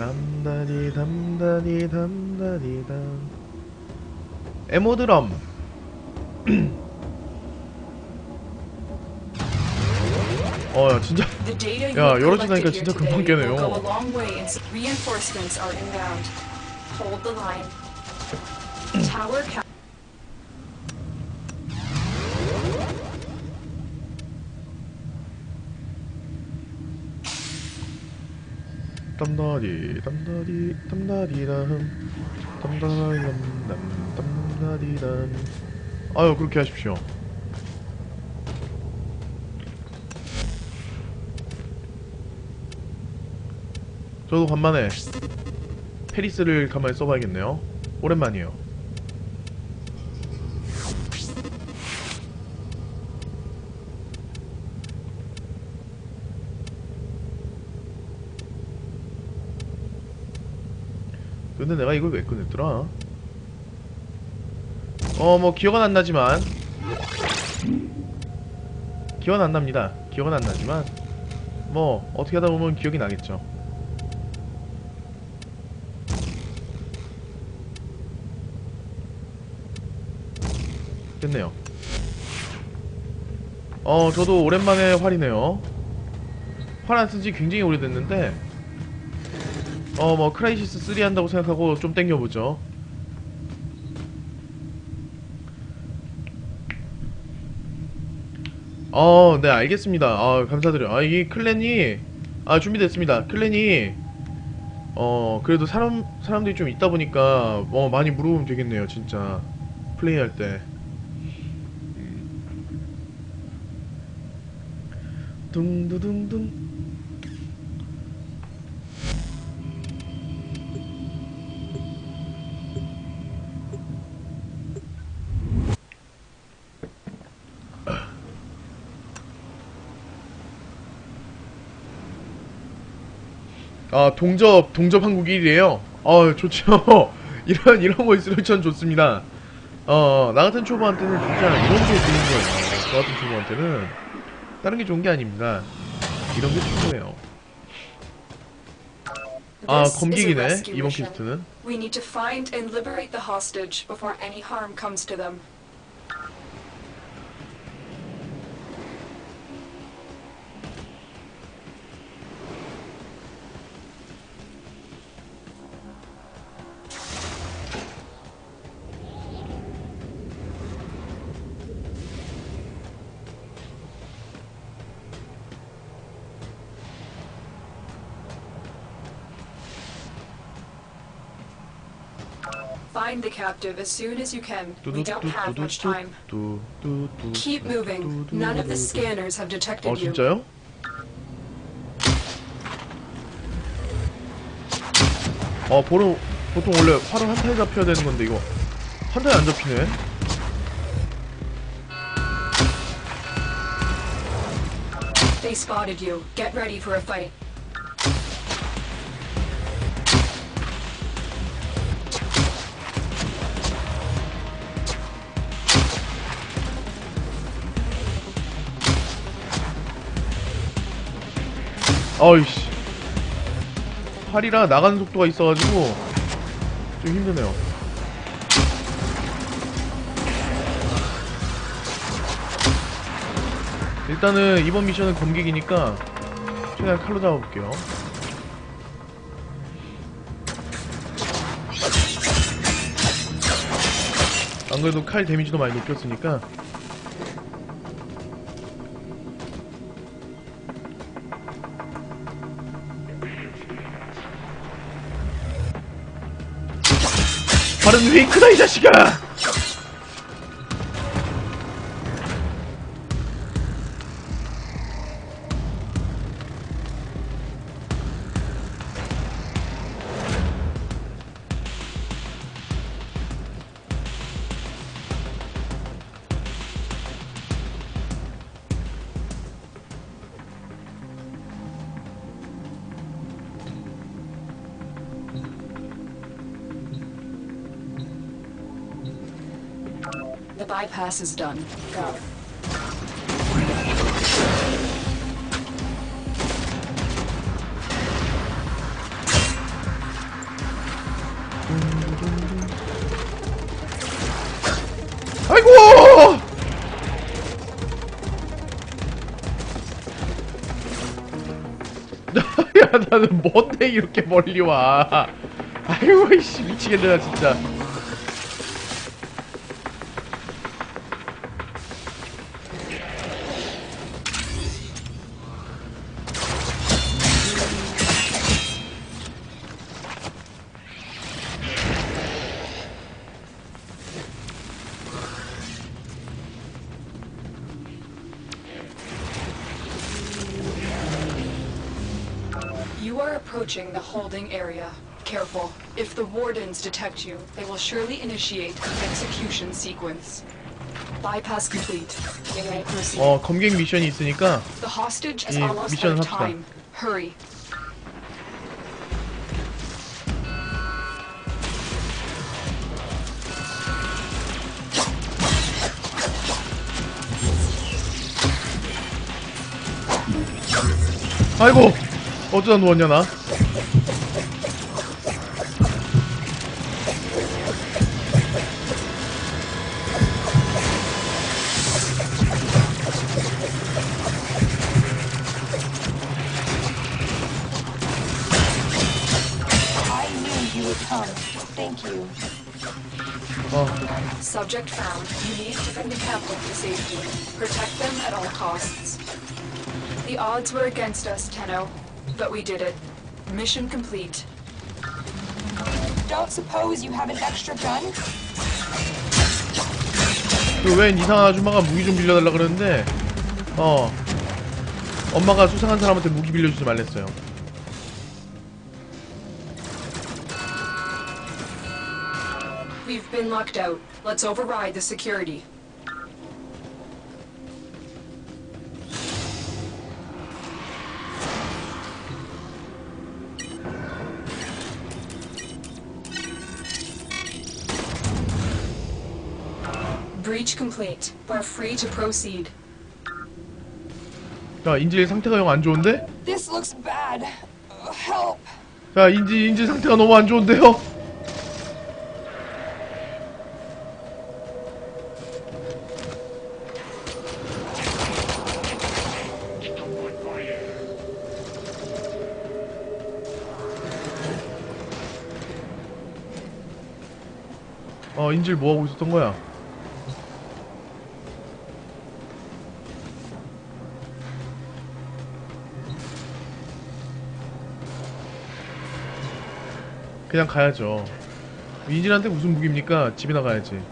담다디 담다디 담다디 담. 에모드럼. 어 진짜. 야 요렇게 나니까 진짜 금방 깨네요. 땀다리 땀다리 땀다리랑 땀다리랑 땀다리랑 아유 그렇게 하십시오. 저도 간만에 페리스를 가만히 써봐야겠네요. 오랜만이에요. 근데 내가 이걸 왜 꺼냈더라? 어 뭐 기억은 안 나지만 기억은 안 납니다. 기억은 안 나지만 뭐 어떻게 하다 보면 기억이 나겠죠. 됐네요. 어 저도 오랜만에 활이네요. 활 안 쓴지 굉장히 오래됐는데 어 뭐 크라이시스 3 한다고 생각하고 좀 땡겨보죠 어, 네, 알겠습니다. 아, 감사드려요. 아, 이 클랜이, 아, 준비됐습니다. 클랜이, 어, 그래도 사람, 사람들이 좀 있다 보니까, 어, 많이 물어보면 되겠네요, 진짜. 플레이할 때. 둥두둥둥. 아 동접 동접 한국 1위에요? 어 아, 좋죠. 이런 이런 거 있으면 전 좋습니다. 어 나같은 초보한테는 진짜 이런 게 좋은 거예요. 저같은 초보한테는. 다른 게 좋은 게 아닙니다. 이런 게 최고예요. 아 검객이네 이번 퀘스트는. We need to find and liberate the hostage before any harm comes to them. Find the captive as soon as you can. We don't have much time. Keep moving. None of the scanners have detected you. 어 진짜요? 어 보통 보통 원래 활은 한 타이 잡혀야 되는 건데 이거 한 타이 안 잡히네. They spotted you. Get ready for a fight. 어이씨. 활이라 나가는 속도가 있어가지고 좀 힘드네요. 일단은 이번 미션은 검객이니까 최대한 칼로 잡아볼게요. 안 그래도 칼 데미지도 많이 높였으니까 발은 왜 크다 이 자식아! The bypass is done. Go. 아이고! 나는 뭔데 이렇게 멀리 와 아이고 이씨 미치겠네 나 진짜 wardens detect you, they will surely initiate the execution sequence. Bypass complete. You may proceed. 어 검객 미션이 있으니까 The hostage is 이 almost 미션을 out of 합시다. time. Hurry. 아이고 어쩌다 누웠냐 나 어, Subject found. You need to bring the captain to safety. Protect them at all costs. The odds were against us, Tenno, but we did it. Mission complete. Don't suppose you have an extra gun? 그웬 이상한 아줌마가 무기 좀 빌려달라 그러는데 어 엄마가 수상한 사람한테 무기 빌려주지 말랬어요 been locked out. Let's override the security. Breach complete. We're free to proceed. 자 인질 상태가 영 안 좋은데? This looks bad. Uh, help. 자 인질 인질 상태가 너무 안 좋은데요? 어 인질 뭐 하고 있었던 거야? 그냥 가야죠. 인질한테 무슨 무기입니까? 집이나 가야지.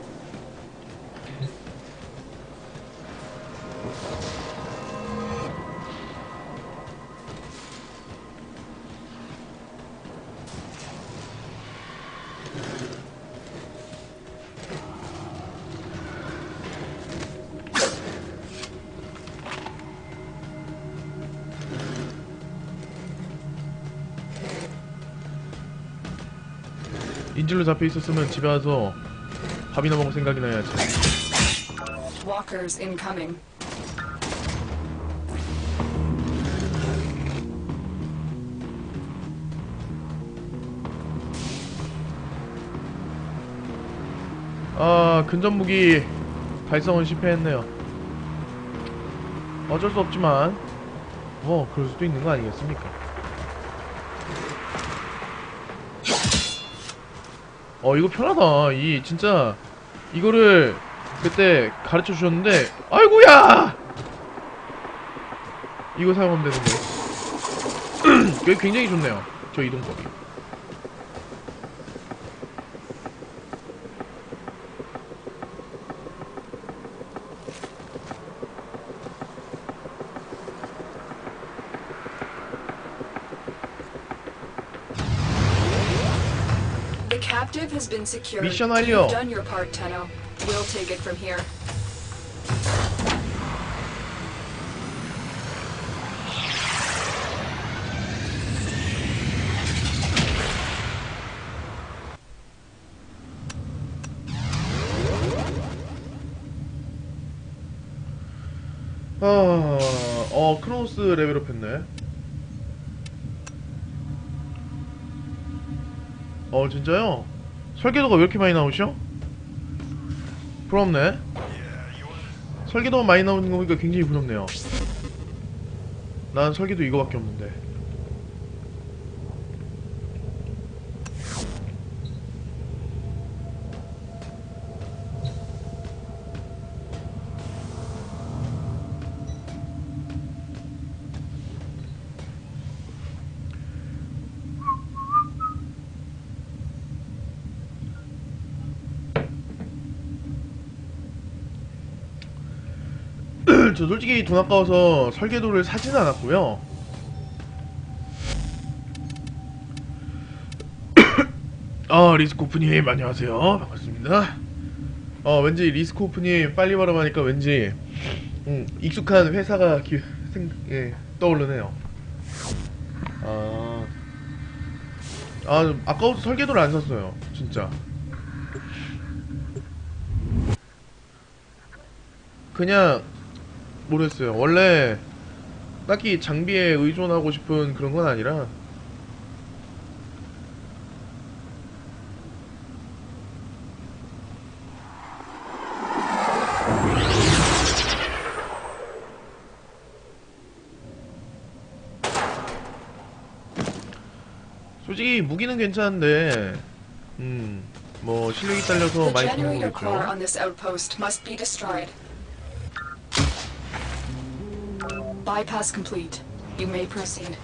인질로 잡혀 있었으면 집에 와서 밥이나 먹을 생각이나 해야지. Walkers incoming. 아 근접 무기 발성은 실패했네요. 어쩔 수 없지만 뭐 그럴 수도 있는 거 아니겠습니까? 어 이거 편하다. 이 진짜 이거를 그때 가르쳐 주셨는데 아이고야 이거 사용하면 되는데 굉장히 좋네요. 저 이동법. The has been secured. 미션 완료. You've done your part, Tenno. We'll take it from here. 아, 어, 크로스 레벨업 했네. 어, 진짜요? 설계도가 왜 이렇게 많이 나오죠? 부럽네. 설계도가 많이 나오는 거 보니까 굉장히 부럽네요. 난 설계도 이거밖에 없는데. 저 솔직히 돈 아까워서 설계도를 사진 않았고요. 아 리스코프님 안녕하세요 반갑습니다. 어 왠지 리스코프님 빨리 발음하니까 왠지 음, 익숙한 회사가 기, 생, 예, 떠오르네요. 아, 아 아까워서 설계도를 안 샀어요 진짜. 그냥 모르겠어요. 원래 딱히 장비에 의존하고 싶은 그런 건 아니라 솔직히 무기는 괜찮은데 음뭐 실력이 딸려서 많이 generator 도움되겠죠. Bypass complete. You may proceed.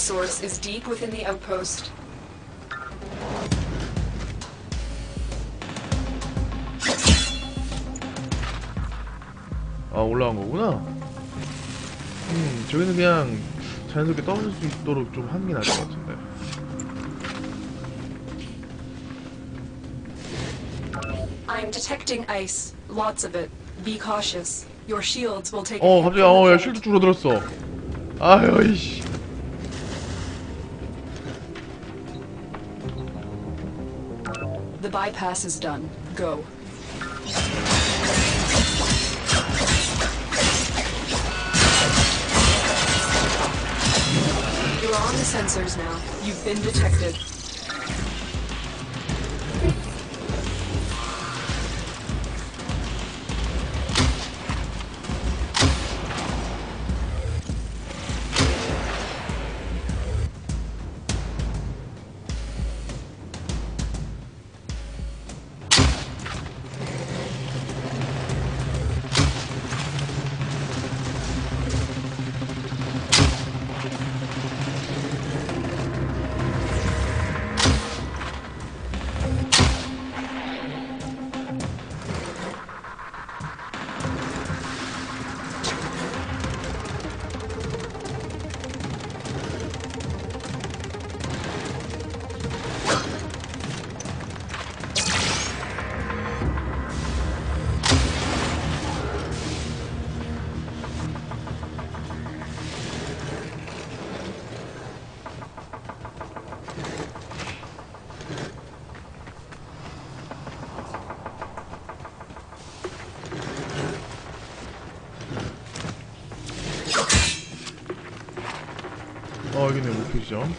source is deep within the outpost. 아 올라간 거구나. 음 저기는 그냥 자연스럽게 떨어질 수 있도록 좀 하는 게 나을 것 같은데. I'm detecting ice. Lots of it. Be cautious. Your shields will take. a 어 hit 갑자기 from the 어야 current. 쉴드 줄어들었어. 아유 이씨. bypass is done. Go. You're on the sensors now. You've been detected. 지점.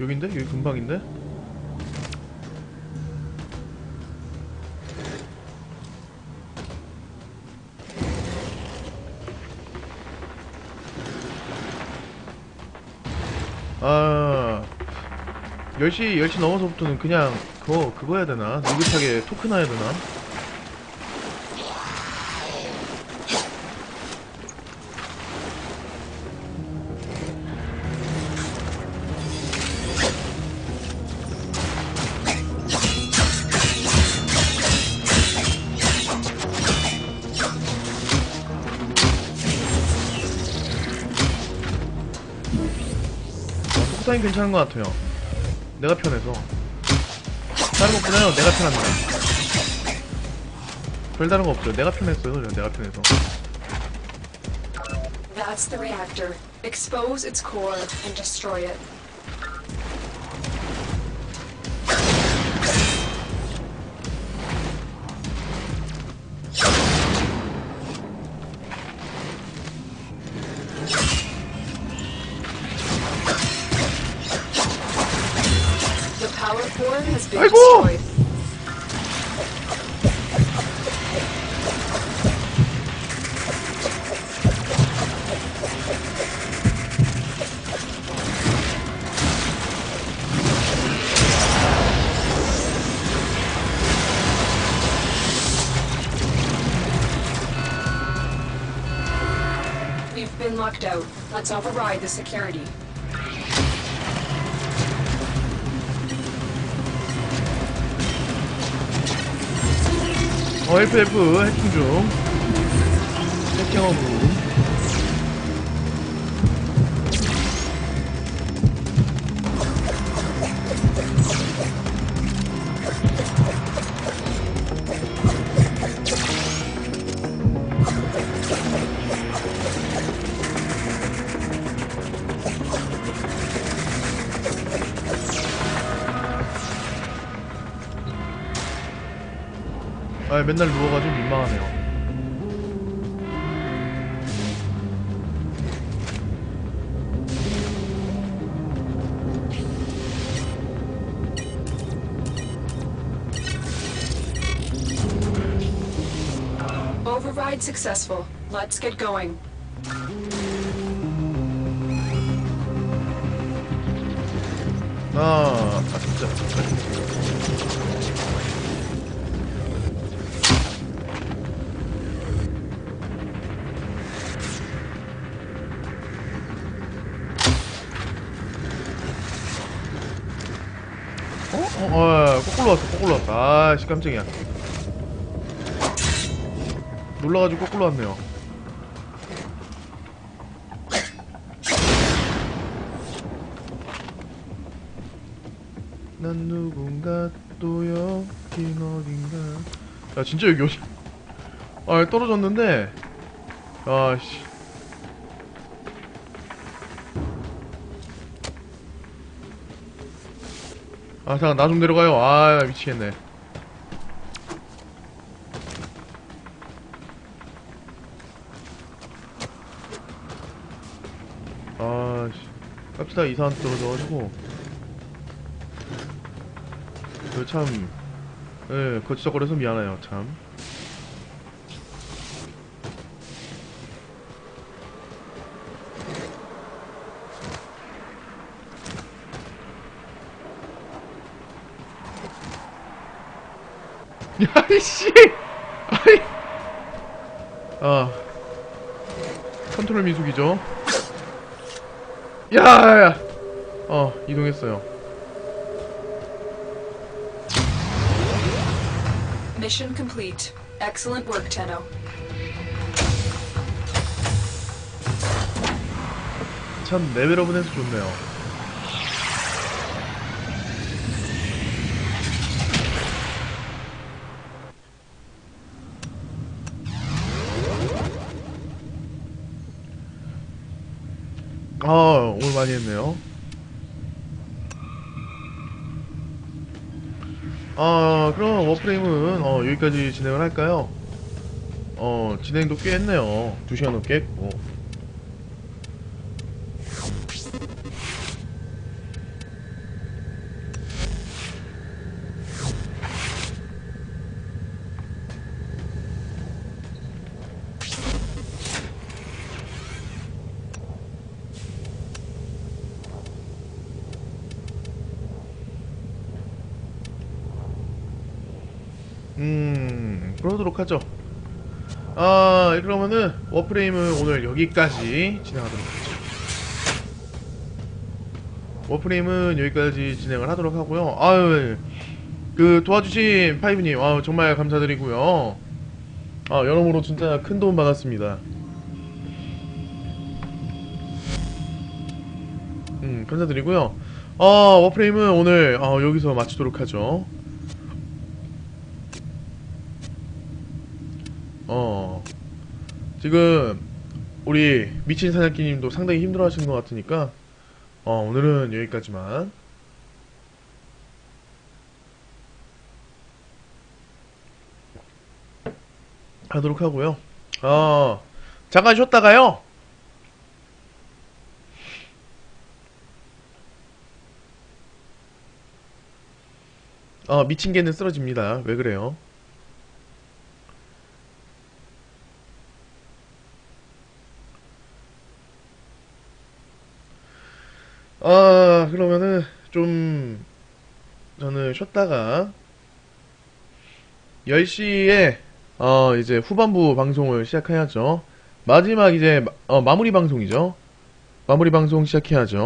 여긴데? 여기 금방인데? 아 10시 10시 넘어서부터는 그냥 그거 그거 해야 되나? 느긋하게 토큰 해야 되나? 편은 괜찮은 것 같아요. 내가 편해서. 다른 것보다요 내가 편합니다 별다른 거 없어요. 내가 편했어요. 저는 내가 편해서. That's the reactor. Expose its core and destroy it. locked out. Let's override the security. 어, FF 해킹 중. 해킹하고. 아, 맨날 누워가지고 민망하네요. Override successful. Let's get going. 아, 아 진짜. 거꾸로 왔다. 아씨, 깜짝이야. 놀라가지고 거꾸로 왔네요. 난 누군가 또 여긴 어딘가 야 진짜 여기 어디 아 떨어졌는데 아씨 아 잠깐 나 좀 내려가요. 아 미치겠네. 아씨. 이상한 데 떨어져가지고. 그 참, 예, 거치적거려서 미안해요, 참. 야, 이씨! 아이! 아. 컨트롤 미숙이죠. 야, 야, 야! 어, 이동했어요. Mission complete. Excellent work, Tenno. 참 레벨업은 해서 좋네요. 아 오늘 많이 했네요. 아 그럼 워프레임은 어, 여기까지 진행을 할까요? 어 진행도 꽤 했네요. 2시간 넘게 했고. 음, 그러도록 하죠. 아, 그러면은 워프레임은 오늘 여기까지 진행하도록 하죠. 워프레임은 여기까지 진행을 하도록 하고요. 아유, 그 도와주신 파이브님, 아 정말 감사드리고요. 아, 여러모로 진짜 큰 도움 받았습니다. 음, 감사드리고요. 아, 워프레임은 오늘 어, 여기서 마치도록 하죠. 어 지금 우리 미친 사냥기님도 상당히 힘들어 하시는 것 같으니까 어 오늘은 여기까지만 하도록 하고요. 어 잠깐 쉬었다가요. 어 미친 개는 쓰러집니다. 왜 그래요? 아, 그러면은 좀 저는 쉬었다가 10시에 어 이제 후반부 방송을 시작해야죠. 마지막 이제 마- 어, 마무리 방송이죠. 마무리 방송 시작해야죠.